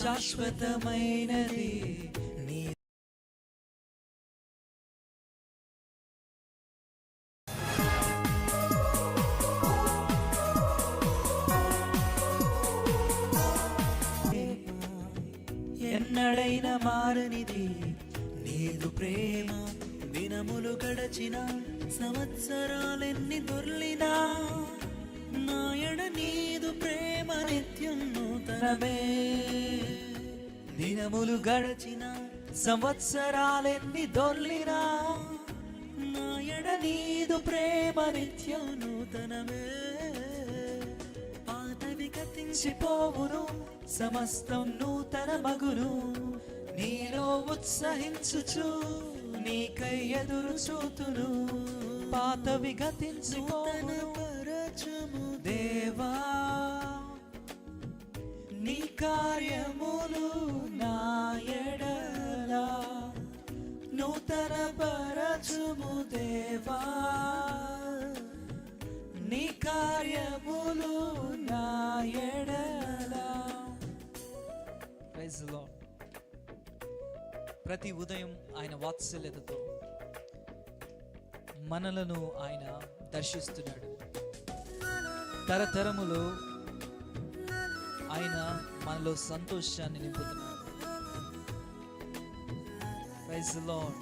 శాశ్వతమైనది. నీ ఎన్నడైనా మారనిది. నీదు ప్రేమ దినములు గడచిన సంవత్సరాలెన్ని దొర్లినా. నాయడ నీదు ప్రేమ నిత్యం నూతనమే. దినములు గడచిన సంవత్సరాలెన్ని దొర్లినా నాయడ నీదు ప్రేమ నిత్యం నూతనమే. పాతవి గతించిపోవును సమస్తం నూతన మగును. నీలో ఉత్సహించుచు నీకై ఎదురు చూతును. పాతవి గతించిపోవును పరచుము దేవా నీ కార్యములు నూతన పరచుము దేవా. నీ కార్యములు నా ఎడల. ప్రతి ఉదయం ఆయన వాత్సల్యతతో మనలను ఆయన దర్శిస్తున్నాడు. తరతరములు ఆయన మనలో సంతోషాన్ని నింపుతున్నాడు. ప్రైజ్ లార్డ్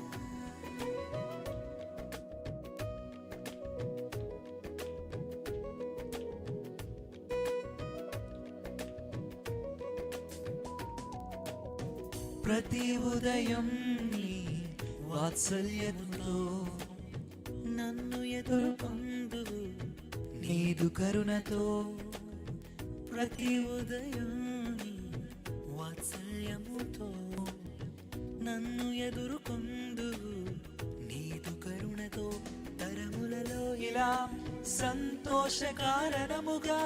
ప్రతి ఉదయం నీ వాత్సల్యముతో నన్ను ఎదుర్కొందు నీదు కరుణతో ప్రతి ఉదయం నీ వాత్సల్యముతో నన్ను ఎదుర్కొందు నీదు కరుణతో తరములలో ఇలా సంతోష కారణముగా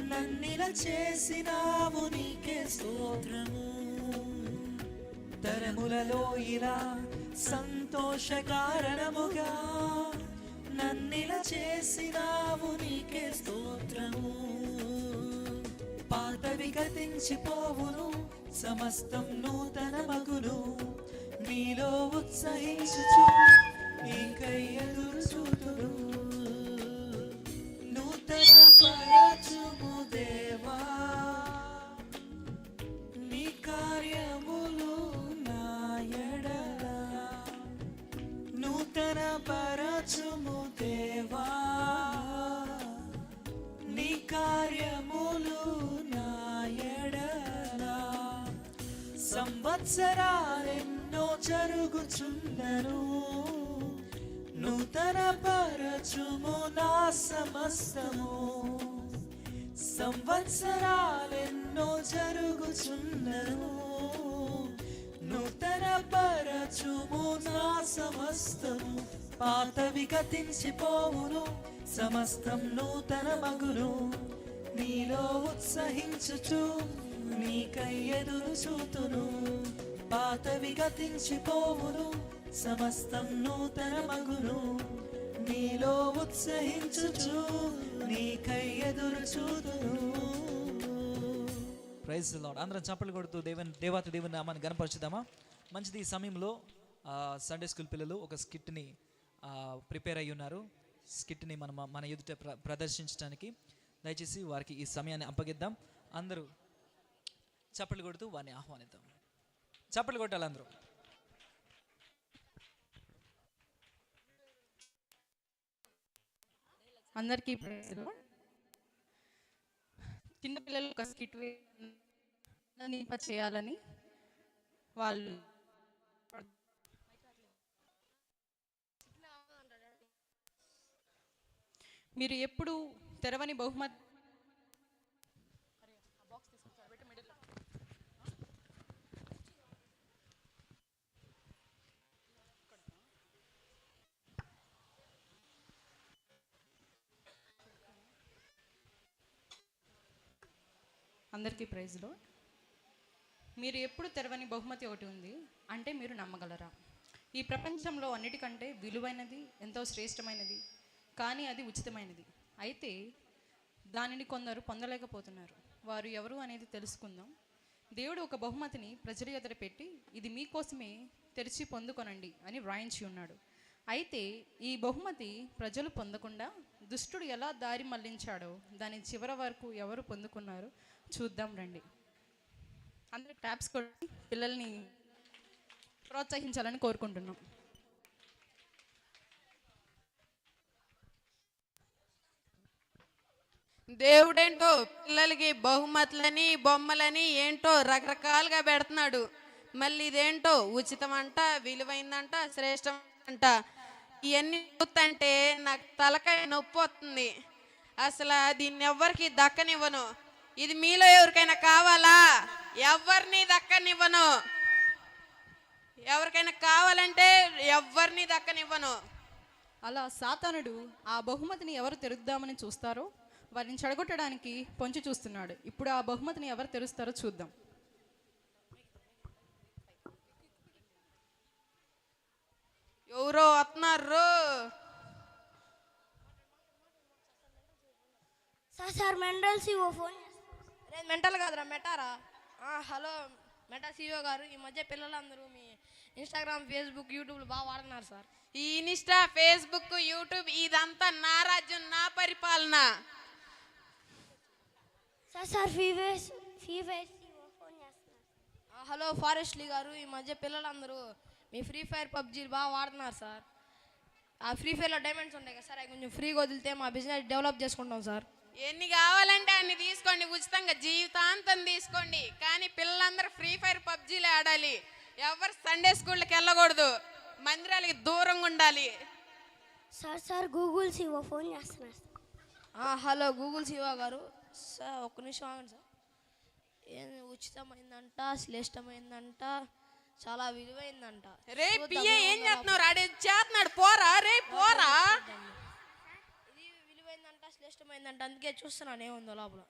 నన్నిల చేసినావు నీకే స్తోత్రము. తరములలో ఇలా సంతోష కారణముగా నన్నిల చేసినావు నీకే స్తోత్రము. పాతవి గతించిపోవును సమస్తం నూతన మగును నీలో ఉత్సహించుచు నీకై ఎదురు చూతును నూతన పరచుము దేవా. నీ కార్యములు నా ఎడల. నూతన పర సంవత్సరాలెన్నో జరుగుచున్నను నూతన పరచుము నా సమస్తము. సంవత్సరాలెన్నో జరుగుచున్నను నూతన పరచుము నా సమస్తము. పాతవి గతించిపోవును సమస్తం నూతన మగును నీలో ఉత్సహించుచు నీకై ఎదురు చూతును. పాతవి గతించిపోవును. సమస్తం నూతన మగును. నీలో ఉత్సహించుచు నీకై ఎదురు చూతును. ప్రైజ్ లాడ్ అందరం చప్పలు కొడుతూ దేవుని దేవాత దేవుని నామాన్ని గనపరచుదామా మంచిది ఈ సమయంలో ఆ, సండే స్కూల్ పిల్లలు ఒక స్కిట్ని ప్రిపేర్ అయి ఉన్నారు. స్కిట్ని మనం మన ఎదుట ప్ర ప్రదర్శించడానికి దయచేసి వారికి ఈ సమయాన్ని అప్పగిద్దాం. అందరూ చప్పలు కొడుతూ వారిని ఆహ్వానిద్దాం. చప్పలు కొట్టాలి అందరూ. అందరికీ చిన్నపిల్లలు ఒక స్కిట్ నింప చేయాలని వాళ్ళు మీరు ఎప్పుడు తెరవని బహుమతి అందరికీ ప్రైజ్లో మీరు ఎప్పుడు తెరవని బహుమతి ఒకటి ఉంది అంటే మీరు నమ్మగలరా? ఈ ప్రపంచంలో అన్నిటికంటే విలువైనది ఎంతో శ్రేష్టమైనది కానీ అది ఉచితమైనది. అయితే దానిని కొందరు పొందలేకపోతున్నారు. వారు ఎవరు అనేది తెలుసుకుందాం. దేవుడు ఒక బహుమతిని ప్రజల ఎదుట పెట్టి ఇది మీకోసమే తెరిచి పొందుకొనండి అని వ్రాయించి ఉన్నాడు. అయితే ఈ బహుమతి ప్రజలు పొందకుండా దుష్టుడు ఎలా దారి మళ్ళించాడో దాని చివరి వరకు ఎవరు పొందుకున్నారు చూద్దాం రండి. అందరూ ట్యాబ్స్ కొట్టి పిల్లల్ని ప్రోత్సహించాలని కోరుకుంటున్నాం. దేవుడేంటో పిల్లలకి బహుమతులని బొమ్మలని ఏంటో రకరకాలుగా పెడుతున్నాడు. మళ్ళీ ఇదేంటో ఉచితం అంట విలువైందంట శ్రేష్టం అంట ఇవన్నీ చూస్తుంటే నాకు తలకాయ నొప్పి వస్తుంది. అసలు దీన్ని ఎవ్వరికి దక్కనివ్వను. ఇది మీలో ఎవరికైనా కావాలా? ఎవరిని దక్కనివ్వను? ఎవరికైనా కావాలంటే ఎవరిని దక్కనివ్వను? అలా సాతానుడు ఆ బహుమతిని ఎవరు తెరుద్దామని చూస్తారో వారిని చెడగొట్టడానికి పొంచి చూస్తున్నాడు. ఇప్పుడు ఆ బహుమతిని ఎవరు తెరుస్తారో చూద్దాం. ఎవరో వస్తున్నారు సార్ సార్ మెండల్ సిఓ ఫోన్ రే మెంటల్ కాదురా మెటారా? ఆ, హలో మెటా సిఓ గారు. ఈ మధ్య పిల్లలందరూ మీ ఇన్స్టాగ్రామ్ ఫేస్బుక్ యూట్యూబ్లు బాగా వాడుతున్నారు సార్. ఈ ఇన్స్టా ఫేస్బుక్ యూట్యూబ్ ఇదంతా నా రాజ్యం నా పరిపాలన. సార్ సార్ ఫీవేస్ ఫీవేస్ హలో ఫారెస్ట్లీ గారు. ఈ మధ్య పిల్లలందరూ మీ ఫ్రీ ఫైర్ పబ్జీలు బాగా వాడుతున్నారు సార్. ఆ ఫ్రీ ఫైర్లో డైమండ్స్ ఉంటాయి కదా సార్ అవి కొంచెం ఫ్రీగా వదిలితే మా బిజినెస్ డెవలప్ చేసుకుంటాం సార్. ఎన్ని కావాలంటే అన్ని తీసుకోండి ఉచితంగా జీవితాంతం తీసుకోండి. కానీ పిల్లలందరూ ఫ్రీ ఫైర్ పబ్జీలు ఆడాలి. ఎవరు సండే స్కూల్కి వెళ్ళకూడదు. మందిరాలకి దూరంగా ఉండాలి. Sir sir Google CO phone చేస్తున్నారు ఆ, హలో గూగుల్ శివ గారు. సార్ ఒక్క నిమిషం ఆగండి సార్. ఏంది ఉచితమైందంట శ్రేష్టమైందంట చాలా విలువైందంట. రే చూద్దాం పిఏ ఏం చేస్తున్నావు? ఆడే చేస్తున్నాడు? పోరా రే పోరా. శ్రేష్టమైందంట అందుకే చూస్తున్నాను ఏముందో లోపల.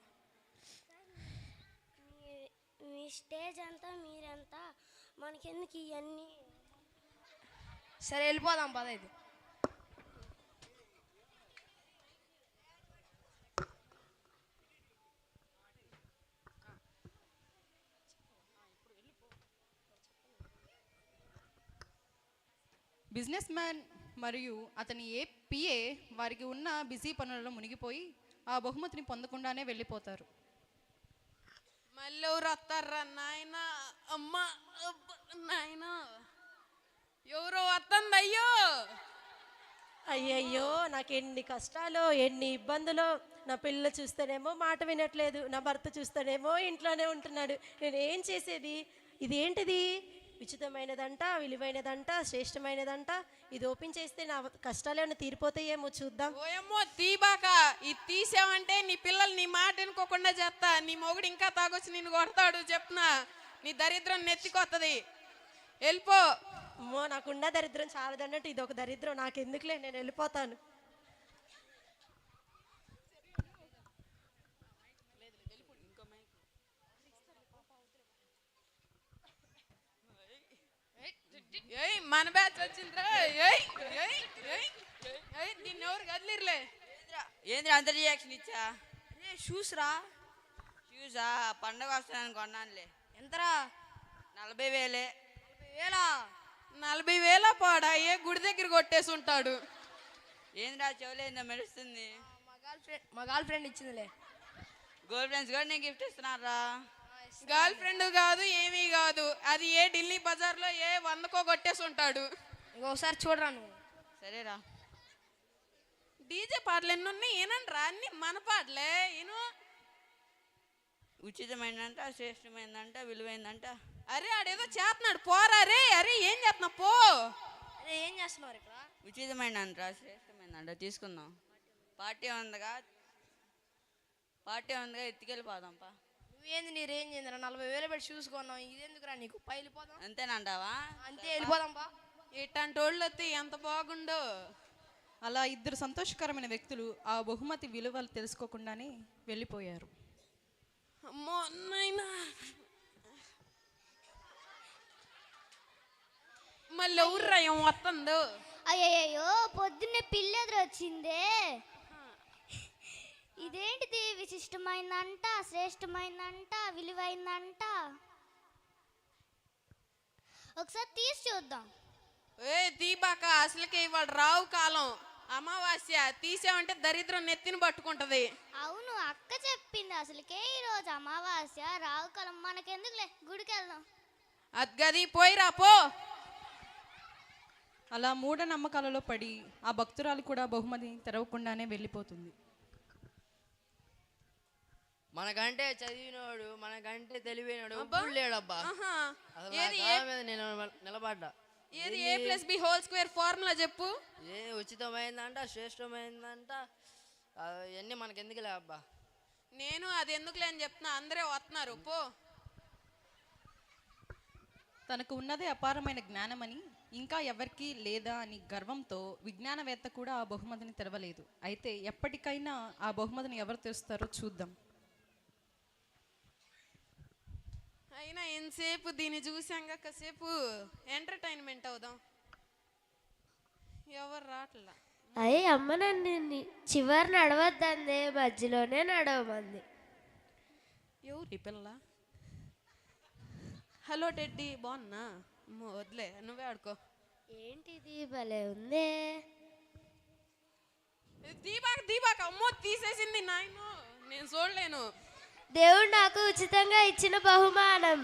మీ- మీ స్టేజ్ అంతా మీరంతా మనకెందుకు ఇవన్నీ సరే వెళ్ళిపోదాం పద ఇది బిజినెస్ మ్యాన్ మరియు అతని ఏ పిఏ వారికి ఉన్న బిజీ పనులలో మునిగిపోయి ఆ బహుమతిని పొందకుండానే వెళ్ళిపోతారు. మళ్ళీ ఎవరు వస్తారా నాయన? అమ్మ అబ్బ, నాయన. ఎవరో వస్తుంది అయ్యో? అయ్యయ్యో నాకు ఎన్ని కష్టాలు ఎన్ని ఇబ్బందులు. నా పిల్లలు చూస్తేనేమో మాట వినట్లేదు నా భర్త చూస్తేనేమో ఇంట్లోనే ఉంటున్నాడు. నేను ఏం చేసేది? ఇది ఏంటిది ఉచితమైనదంట విలువైనదంట శ్రేష్టమైనదంట. ఇది ఓపెన్ చేస్తే నా కష్టాలు ఏమైనా తీరిపోతాయేమో చూద్దాం. ఓయమ్మో తీబాక. ఇది తీసావంటే నీ పిల్లలు నీ మాట వినుకోకుండా చేస్తా. నీ మొగుడు ఇంకా తాగొచ్చి నిన్ను కొడతాడు చెప్తున్నా. నీ దరిద్రం నెత్తికొత్తది. వెళ్ళిపో. అమ్మో నాకున్న దరిద్రం చాలదన్నట్టు ఇది ఒక దరిద్రం. నాకెందుకులే నేను వెళ్ళిపోతాను. మన బ్యాచ్ వచ్చిందిరా ఎవరు కదిలిర్లే? ఏంద్ర? అంత రియాక్షన్ ఇచ్చా? షూస్ రా. చూసా పండగ వస్తానని కొన్నానులే. ఎంతరా? నలభై వేలే. వేలా? నలభై వేల పాడా? ఏ గుడి దగ్గర కొట్టేసి ఉంటాడు? ఏంద్రా చెవులేందో మెరుస్తుంది? మా గర్ల్ ఫ్రెండ్ మా గర్ల్ ఫ్రెండ్ ఇచ్చిందిలే. గోల్డ్ ఫ్రెండ్స్ కూడా నేను గిఫ్ట్ ఇస్తున్నారా గర్ల్ ఫ్రెండ్ కాదు ఏమీ కాదు. అది ఏ ఢిల్లీ బజార్లో ఏ వందకో కొట్టేసి ఉంటాడు. ఇంకొకసారి చూడరా నువ్వు. సరేరా. డీజే పాటలు ఎన్ని ఉన్నాయి? ఏనంట్రా అన్ని మన పాటలే ఈను ఉచితమైందంట శ్రేష్టమైందంట విలువైందంట. అరే ఆడేదో చేస్తున్నాడు. పోరా రే అరే ఏం చేస్తున్నావు? పో. అరే ఏం చేస్తున్నారు ఇక్కడ? ఉచితమైందంట శ్రేష్టమైందంట. తీసుకుందాం. పార్టీ ఉందిగా. పార్టీ ఉందిగా ఎత్తుకెళ్ళిపోదాంపా. నువ్వేంది నీ రేంజ్ ఏందిరా? నలభై వేలు పెట్టి షూస్ కొన్నావు. ఇదెందుకురా నీకు? పై వెళ్ళిపోదాం అంతేనంటావా? అంతే వెళ్ళిపోదాం బా ఇట్లాంటి వాళ్ళు వస్తే ఎంత బాగుండో. అలా ఇద్దరు సంతోషకరమైన వ్యక్తులు ఆ బహుమతి విలువలు తెలుసుకోకుండానే వెళ్ళిపోయారు. అమ్మో నాయనా మళ్ళీ ఎవర్రా ఏం వస్తుందో అయ్యయ్యో పొద్దున్నే పిల్లెదురు వచ్చిందే ఇదేంటిది విశిష్టమైందంట శ్రేష్టమైందంట విలువైందంట? ఒకసారి తీసి చూద్దాం. ఏ దీపాక అసలుకే ఇవాళ రావు కాలం. అమావాస్య తీసామంటే దరిద్రం నెత్తిని పట్టుకుంటది. అవును అక్క చెప్పింది అసలుకే ఈరోజు అమావాస్య రావుకాలం మనకెందుకులే గుడికి వెళ్దాం అది గది పోయిరా పో. అలా మూఢనమ్మకాలలో పడి ఆ భక్తురాలు కూడా బహుమతి తెరవకుండానే వెళ్ళిపోతుంది. మనకంటే చదివినోడు మనకంటే తెలివైనడు లేడబ్బా. నేను నిలబడ్డా. ఏది A plus B whole square formula చెప్పు. ఏ ఉచితమైందంట శ్రేష్టమైందంట. అవన్నీ మనకెందుకులే అబ్బా. నేను అది ఎందుకులే అని చెప్తున్నా అందరే వస్తున్నారు పో. తనకు ఉన్నదే అపారమైన జ్ఞానమని ఇంకా ఎవరికీ లేదా అని గర్వంతో విజ్ఞానవేత్త కూడా ఆ బహుమతిని తెరవలేదు. అయితే ఎప్పటికైనా ఆ బహుమతిని ఎవరు తెరుస్తారో చూద్దాం. అయినా ఎంతసేపు దీన్ని చూసాక కాసేపు ఎంటర్టైన్మెంట్ అవుదాం. ఎవరు రావట్లా అయ్యి అమ్మ నన్ను చివరి నడవద్దందే మధ్యలోనే నడవమంది. ఎవరు ఈ పిల్ల? హలో టెడ్డి బాగున్నా? వదిలే నువ్వే ఆడుకో. ఏంటిది భలే ఉందే. దీపాక దీపాక అమ్మో తీసేసింది నాయన. నేను చూడలేను. దేవుడు నాకు ఉచితంగా ఇచ్చిన బహుమానం.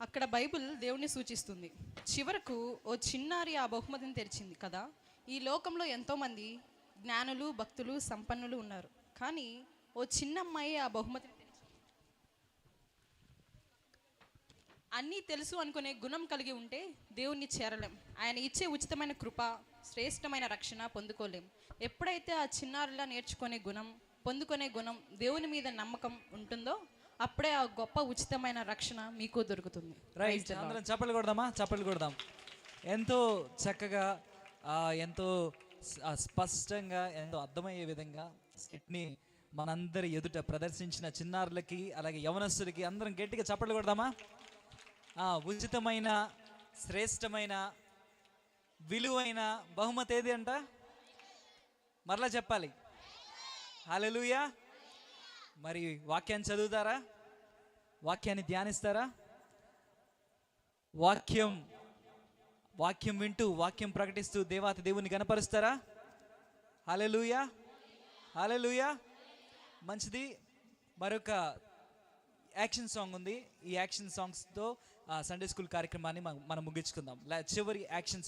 అక్కడ బైబిల్ దేవుణ్ణి సూచిస్తుంది. చివరకు ఓ చిన్నారి ఆ బహుమతిని తెరిచింది కదా. ఈ లోకంలో ఎంతోమంది జ్ఞానులు భక్తులు సంపన్నులు ఉన్నారు. కానీ ఓ చిన్న అమ్మాయి ఆ బహుమతిని తెరిచింది. అన్నీ తెలుసు అనుకునే గుణం కలిగి ఉంటే దేవుణ్ణి చేరలేం. ఆయన ఇచ్చే ఉచితమైన కృప శ్రేష్టమైన రక్షణ పొందుకోలేం. ఎప్పుడైతే ఆ చిన్నారులా నేర్చుకునే గుణం పొందుకునే గుణం దేవుని మీద నమ్మకం ఉంటుందో అప్పుడే ఆ గొప్ప ఉచితమైన రక్షణ మీకు దొరుకుతుంది. రైట్ అందరం చప్పట్లు కొడదామా? చప్పట్లు కొడదాం. ఎంతో చక్కగా ఎంతో స్పష్టంగా ఎంతో అర్థమయ్యే విధంగా స్కిట్ని మనందరి ఎదుట ప్రదర్శించిన చిన్నారులకి అలాగే యవనస్తులకి అందరం గట్టిగా చప్పట్లు కొడదామా? ఆ, ఉచితమైన శ్రేష్టమైన విలువైన బహుమతి ఏది అంట? మరలా చెప్పాలి. హలలుయా మరి వాక్యాన్ని చదువుతారా? వాక్యాన్ని ధ్యానిస్తారా? వాక్యం వాక్యం వింటూ వాక్యం ప్రకటిస్తూ దేవాతి దేవుని గనపరుస్తారా? హలలుయా హలలుయా మంచిది. మరొక యాక్షన్ సాంగ్ ఉంది. ఈ యాక్షన్ సాంగ్స్తో సండే స్కూల్ కార్యక్రమాన్ని మనం ముగించుకుందాం. చివరి యాక్షన్